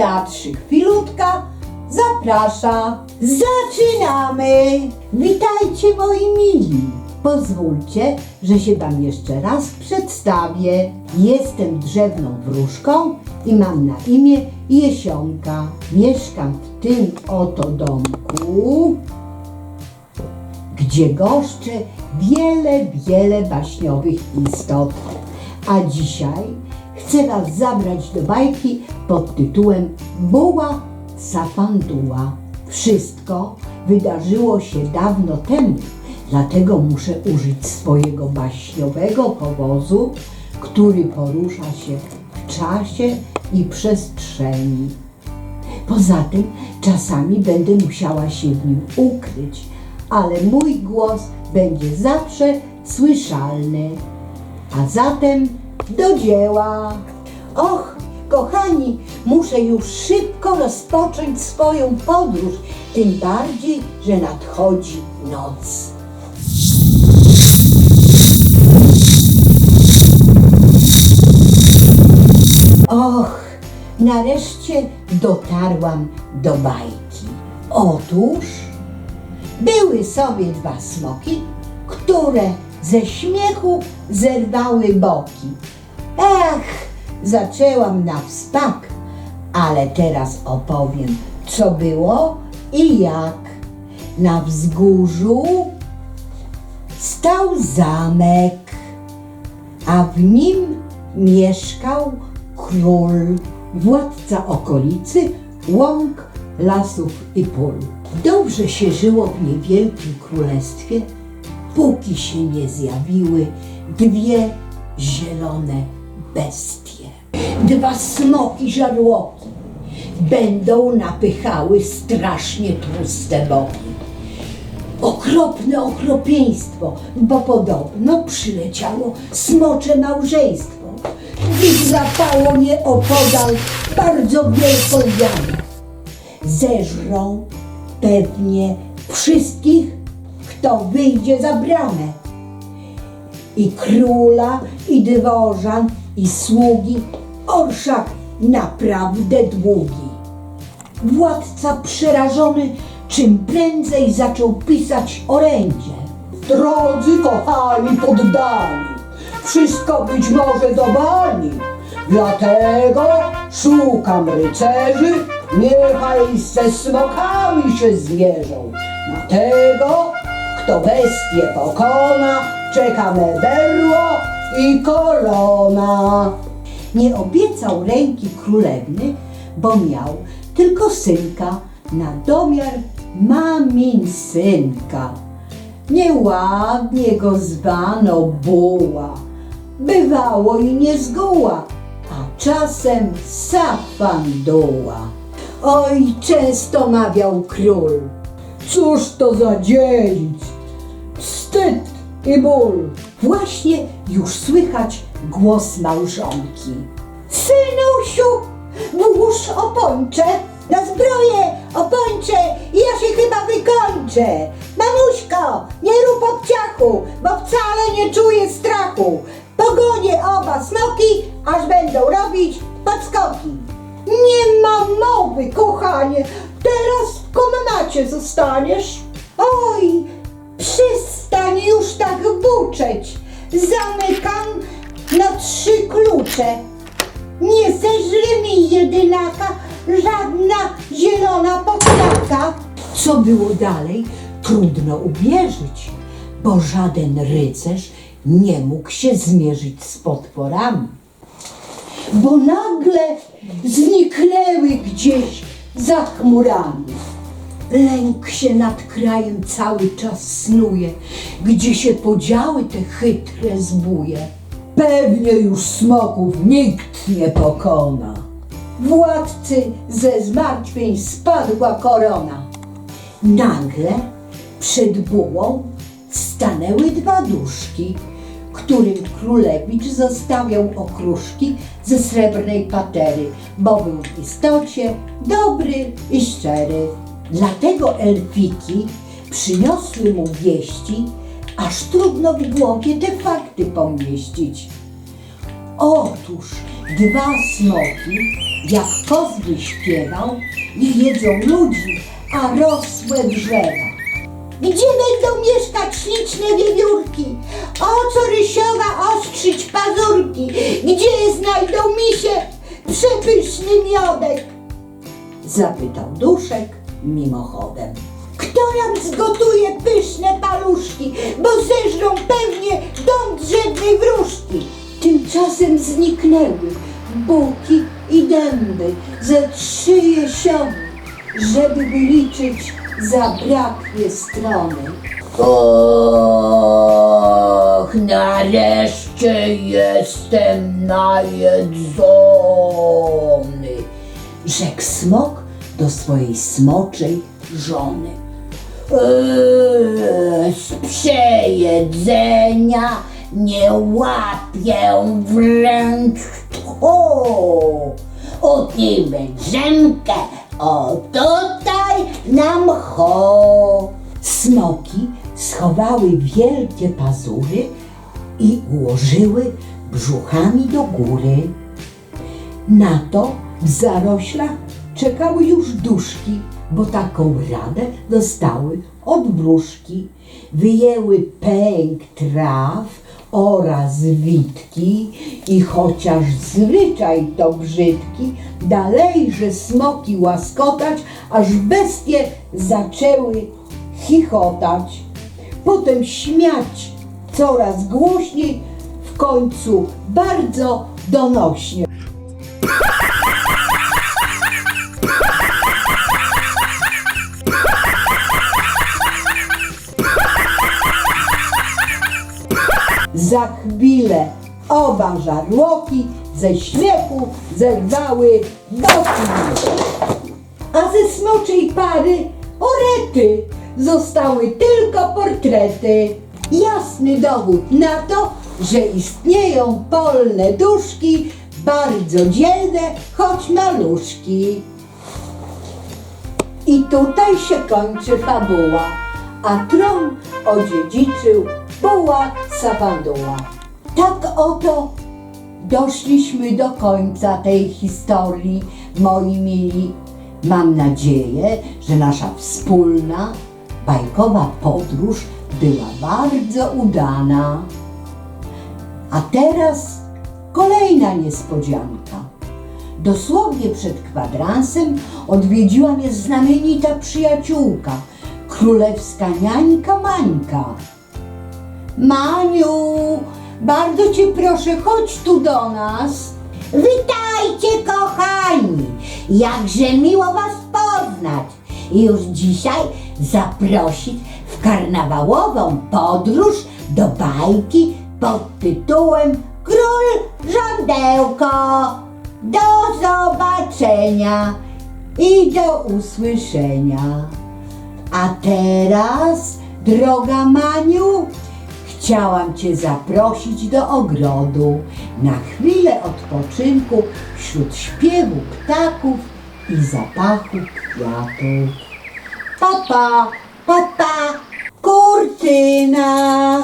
Teatrze Chwilutka zaprasza. Zaczynamy! Witajcie moi mili. Pozwólcie, że się Wam jeszcze raz przedstawię. Jestem drzewną wróżką i mam na imię Jesionka. Mieszkam w tym oto domku, gdzie goszczę wiele, wiele baśniowych istot. A dzisiaj chcę Was zabrać do bajki pod tytułem Buła Safanduła. Wszystko wydarzyło się dawno temu, dlatego muszę użyć swojego baśniowego powozu, który porusza się w czasie i przestrzeni. Poza tym czasami będę musiała się w nim ukryć, ale mój głos będzie zawsze słyszalny. A zatem do dzieła. Och, kochani, muszę już szybko rozpocząć swoją podróż, tym bardziej, że nadchodzi noc. Och, nareszcie dotarłam do bajki. Otóż były sobie dwa smoki, które ze śmiechu zerwały boki. Ech, zaczęłam na wspak, ale teraz opowiem, co było i jak. Na wzgórzu stał zamek, a w nim mieszkał król, władca okolicy, łąk, lasów i pól. Dobrze się żyło w niewielkim królestwie, póki się nie zjawiły dwie zielone bestie. Dwa smoki żarłoki będą napychały strasznie tłuste boki. Okropne okropieństwo, bo podobno przyleciało smocze małżeństwo. I zapało nieopodal bardzo wielką jamę. Zeżrą pewnie wszystkich, kto wyjdzie za bramę. I króla, i dworzan, i sługi, orszak naprawdę długi. Władca przerażony czym prędzej zaczął pisać orędzie. Drodzy kochani poddani, wszystko być może do bani. Dlatego szukam rycerzy, niechaj ze smokami się zmierzą. Na tego, kto bestię pokona, czeka me berło i korona. Nie obiecał ręki królewny, bo miał tylko synka na domiar mamin synka. Nieładnie go zwano buła, bywało i nie zgoła, a czasem safanduła. Oj, często mawiał król, cóż to za dzień, wstyd i ból. Właśnie już słychać głos małżonki. Synusiu, włóż opończe, na zbroję, opończe i ja się chyba wykończę. Mamuśko, nie rób obciachu, bo wcale nie czuję strachu. Pogonię oba smoki, aż będą robić podskoki. Nie ma mowy, kochanie, teraz w komnacie zostaniesz. Oj, już buczeć. Zamykam na trzy klucze. Nie zeżre mi jedynaka żadna zielona pokraka. Co było dalej, trudno uwierzyć, bo żaden rycerz nie mógł się zmierzyć z potworami. Bo nagle zniknęły gdzieś za chmurami. Lęk się nad krajem cały czas snuje, gdzie się podziały te chytre zbóje. Pewnie już smoków nikt nie pokona. Władcy ze zmartwień spadła korona. Nagle przed bułą stanęły dwa duszki, którym królewicz zostawiał okruszki ze srebrnej patery, bo był w istocie dobry i szczery. Dlatego elfiki przyniosły mu wieści, aż trudno w głowie te fakty pomieścić. Otóż dwa smoki jak kozły śpiewał i jedzą ludzi, a rosłe drzewa. Gdzie będą mieszkać śliczne wiewiórki? O co rysiowa ostrzyć pazurki? Gdzie znajdą mi się przepyszny miodek? Zapytał duszek mimochodem. Kto nam zgotuje pyszne paluszki, bo zeżrą pewnie dom drzewnej wróżki? Tymczasem zniknęły buki i dęby ze trzy jesiony, żeby wyliczyć zabraknie strony. Och, nareszcie jestem najedzony, rzekł smok do swojej smoczej żony. Eee, z przejedzenia nie łapię wręcz tchu. Utnijmy drzemkę, o tutaj na mcho. Smoki schowały wielkie pazury i ułożyły brzuchami do góry. Na to w zaroślach czekały już duszki, bo taką radę dostały od wróżki. Wyjęły pęk traw oraz witki i chociaż zwyczaj to brzydki, dalejże smoki łaskotać, aż bestie zaczęły chichotać. Potem śmiać coraz głośniej, w końcu bardzo donośnie. Za chwilę oba żarłoki ze śmiechu zerwały boki. A ze smoczej pary orety zostały tylko portrety. Jasny dowód na to, że istnieją polne duszki, bardzo dzielne, choć maluszki. I tutaj się kończy fabuła, a tron odziedziczył buła sabanduła. Tak oto doszliśmy do końca tej historii, moi mili. Mam nadzieję, że nasza wspólna bajkowa podróż była bardzo udana. A teraz kolejna niespodzianka. Dosłownie przed kwadransem odwiedziła mnie znamienita przyjaciółka, królewska niańka Mańka. Maniu, bardzo cię proszę, chodź tu do nas. Witajcie, kochani! Jakże miło was poznać i już dzisiaj zaprosić w karnawałową podróż do bajki pod tytułem Król Żądełko. Do zobaczenia i do usłyszenia. A teraz, droga Maniu, chciałam Cię zaprosić do ogrodu na chwilę odpoczynku wśród śpiewu ptaków i zapachu kwiatów. Papa, papa, kurtyna